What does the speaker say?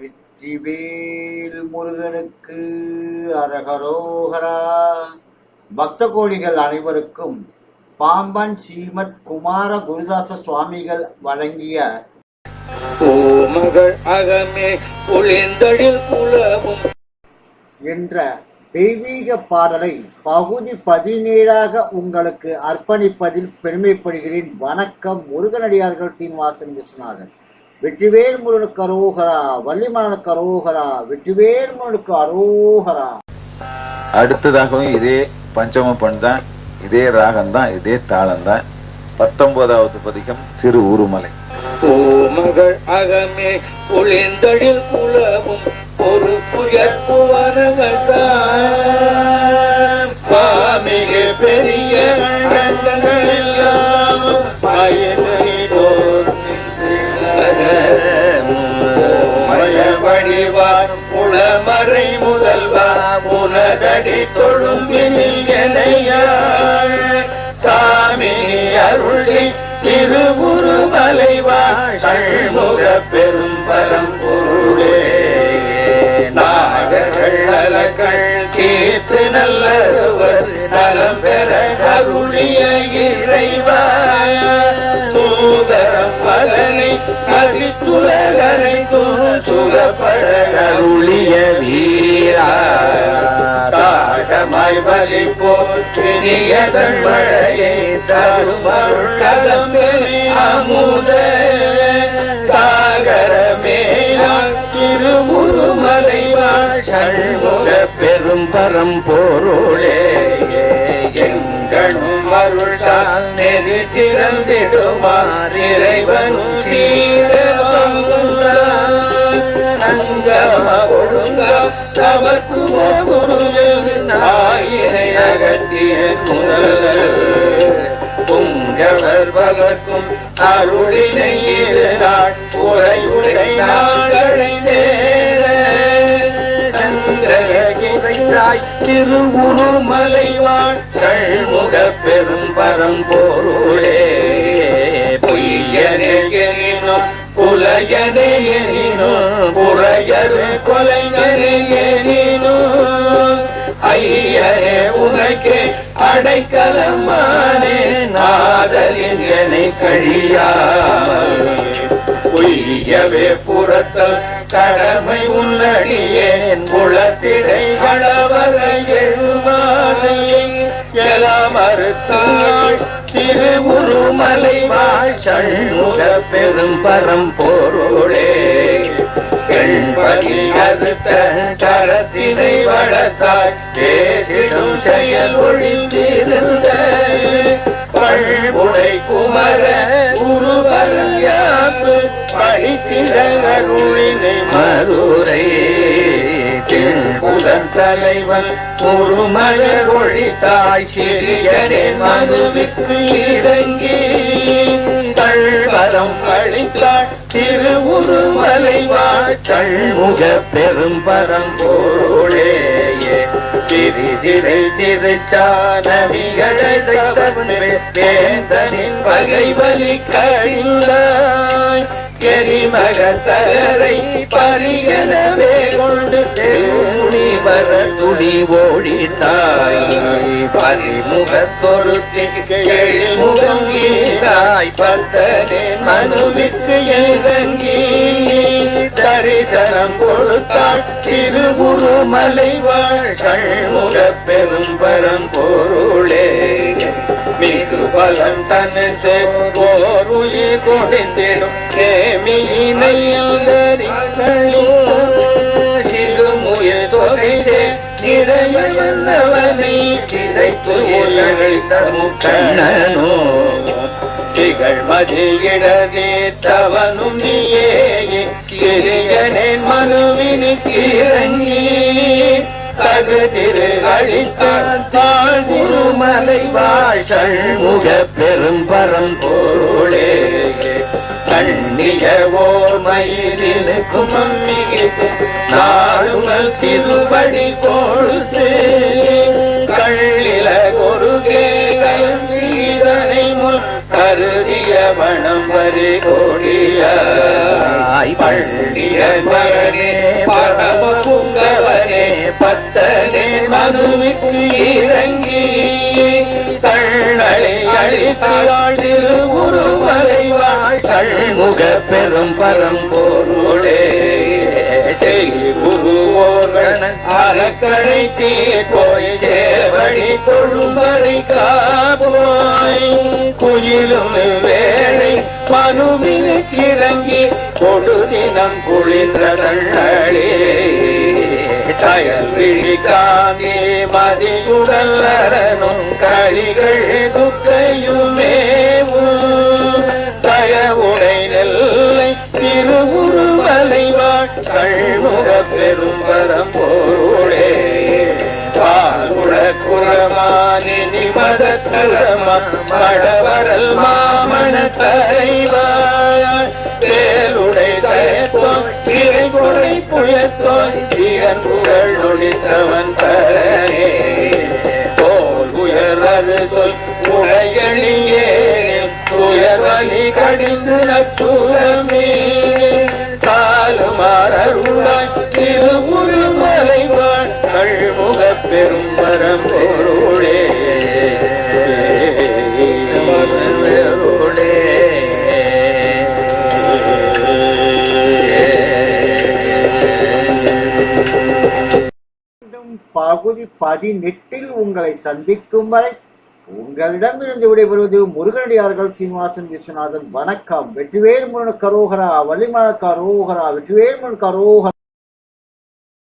வெற்றிவேல் முருகனுக்கு அரகரோகரா. பக்த கோடிகள் அனைவருக்கும் பாம்பன் ஸ்ரீமத் குமார குருதாச சுவாமிகள் வழங்கிய அகமே புலமும் என்ற தெய்வீக பாடலை பகுதி பதினேழாக உங்களுக்கு அர்ப்பணிப்பதில் பெருமைப்படுகிறேன். வணக்கம் முருகனடியார்கள் சீனிவாசன் விஸ்வநாதன். வெற்றிவேல் முருகனுக்கு அரோகரா வள்ளிமலனுக்கு அரோகரா வெற்றிவேல் முருகனுக்கு அரோகரா. அடுத்ததாகவும் இதே பஞ்சம பண் தான் இதே ராகம் தான் இதே தாளம் தான் பத்தொன்பதாவது பதிகம் திரு ஊருமலை. பூமகள் அகமே புளிந்தழில் புலமும் ஒரு புவனங்கள் சுவாமிக பெரிய அடி தொழும்பினில் எனையாள் சாமி அருளி திருவுருமலைவா சண்முக பெரும் பரம்பொருளே நாகர்கள் அலகள் தீர்த்து நல்லவர் நலம் பெற அருளிய இறைவா. சூதரம் பலனை அகித்துலகரை சுகப்பட அருளிய வீர தாகமாய் வலி போற்றினியதன் மழையை தருமருள் கலம்பெறி அமுத. சாகர மேலாள் திருமுருமலை சண்முக பெரும் பரம் எங்களும் அருள்தான் நெறி திறந்திடுமார் இறைவனும் சீரவங்க ஒழுங்கம் தமக்குமோ குருவினை அகத்திய குரல் அருளினை நாள் உரையுரை நாளை நேர சந்திரகிரைந்தாய் கழ்முக பெரும் பரம்பொருளே பொய்யனேனும் புலையனேனும் புறையரு கொலைஞனேனும் ஐயனே உனக்கே அடைக்கலமானே நாதலின் என்னை கழியா பொய்யவே புறத்தல் கடமை உள்ளடியேன் குளத்திடை அளவர எழுமாலை எல மறுத்தாள் திருவுருமலை வாழ் பெரும் பரம் பொருளே அறுத்த கரத்தினை வளர்த்தாய். பேசிடும் செயல் ஒழிந்திருந்த. பழ்புடை குமர உருவரங்காப்பு படித்திடருளினை மதுரை. புதன் தலைவன் முருமலர் ஒழித்தாய் சிறியரே மனுவிற்கு இறங்கி கள்வரம் அழித்தாள் திருவுருமலை வாழ்முக பெரும் பரம்போழே திரிதிரை திருச்சானவிகளை தேந்தனின் வகை வலி கழிந்தாய். எரிமகத்தரை பரியனவே கொண்டு தேடி வர துடி ஓடித்தாய் பரிமுகத்தொருத்தி முகம் பத்தனே மனுவிற்கு எழுதங்கி தரிசனம் கொடுத்தாள். திருகுருமலை வாழ்கள் கண்முக பெரும் பொருளே மிகு பலம் தனது போர் கொடுத்திடும் கேமியினை சிறுமுயல் சிறையவனை சிதைத்து உலகித்த முக்கண்ணனோ. திகழ் மதியிடதே தவனும் நீயே சிறியனின் மனுவினுக்கு இறங்கி தகுதிரு அழித்தான் குருமலை வாழ் சண்முக பெரும்பரம் போலே. கண்ணிய ஓர்மயிலினுக்கும் அம்மிகிக்கும் நாளுமல் திருவடி கொடுத்து கள்ளில கொருகே கல்விதனை முன் கருதிய சரவணம் வரி கோடியாய் பள்ளிய மகனே பரம புங்கவனே பத்தனே மனுவிற்கு இறங்கி. கண்ணலை அழித்தாள் திரு முக பெரும் பரம்போருளே. குருவோர்கள் அறக்கடை போய் சேவடி தொழும்பரை காப்போய். குயிலும் வேளை மனுவின் இறங்கி கொடுதினம் குளிர்ந்ததள்ளே தயல் விழிக்காமே மதியுடல் அரணும் கழிகள் துக்கையுமே. கண்முக பெரும்பரம் போரே பாலுட குரமானி நிமதத்தலமா மடவரல் மாமண தலைவாய். வேலுடை தயத்தோம் திரை கொடை புயத்தோன் தீரன் புகழ் நொழித்தவன் தரனே போல் உயர்வது சொல் உடையணியே துயர்வலி கடிந்து நச்சுரமே பதினெட்டில் உங்களை சந்திக்கும் வரை உங்களிடமிருந்து விடைபெறுவது முருகனடியார்கள் சீனிவாசன் விஸ்வநாதன். வணக்கம். வெற்றிவேல் முருகன் கரோகரா வள்ளிமல கரோகரா வெற்றிவேல் முருகன் கரோகரா.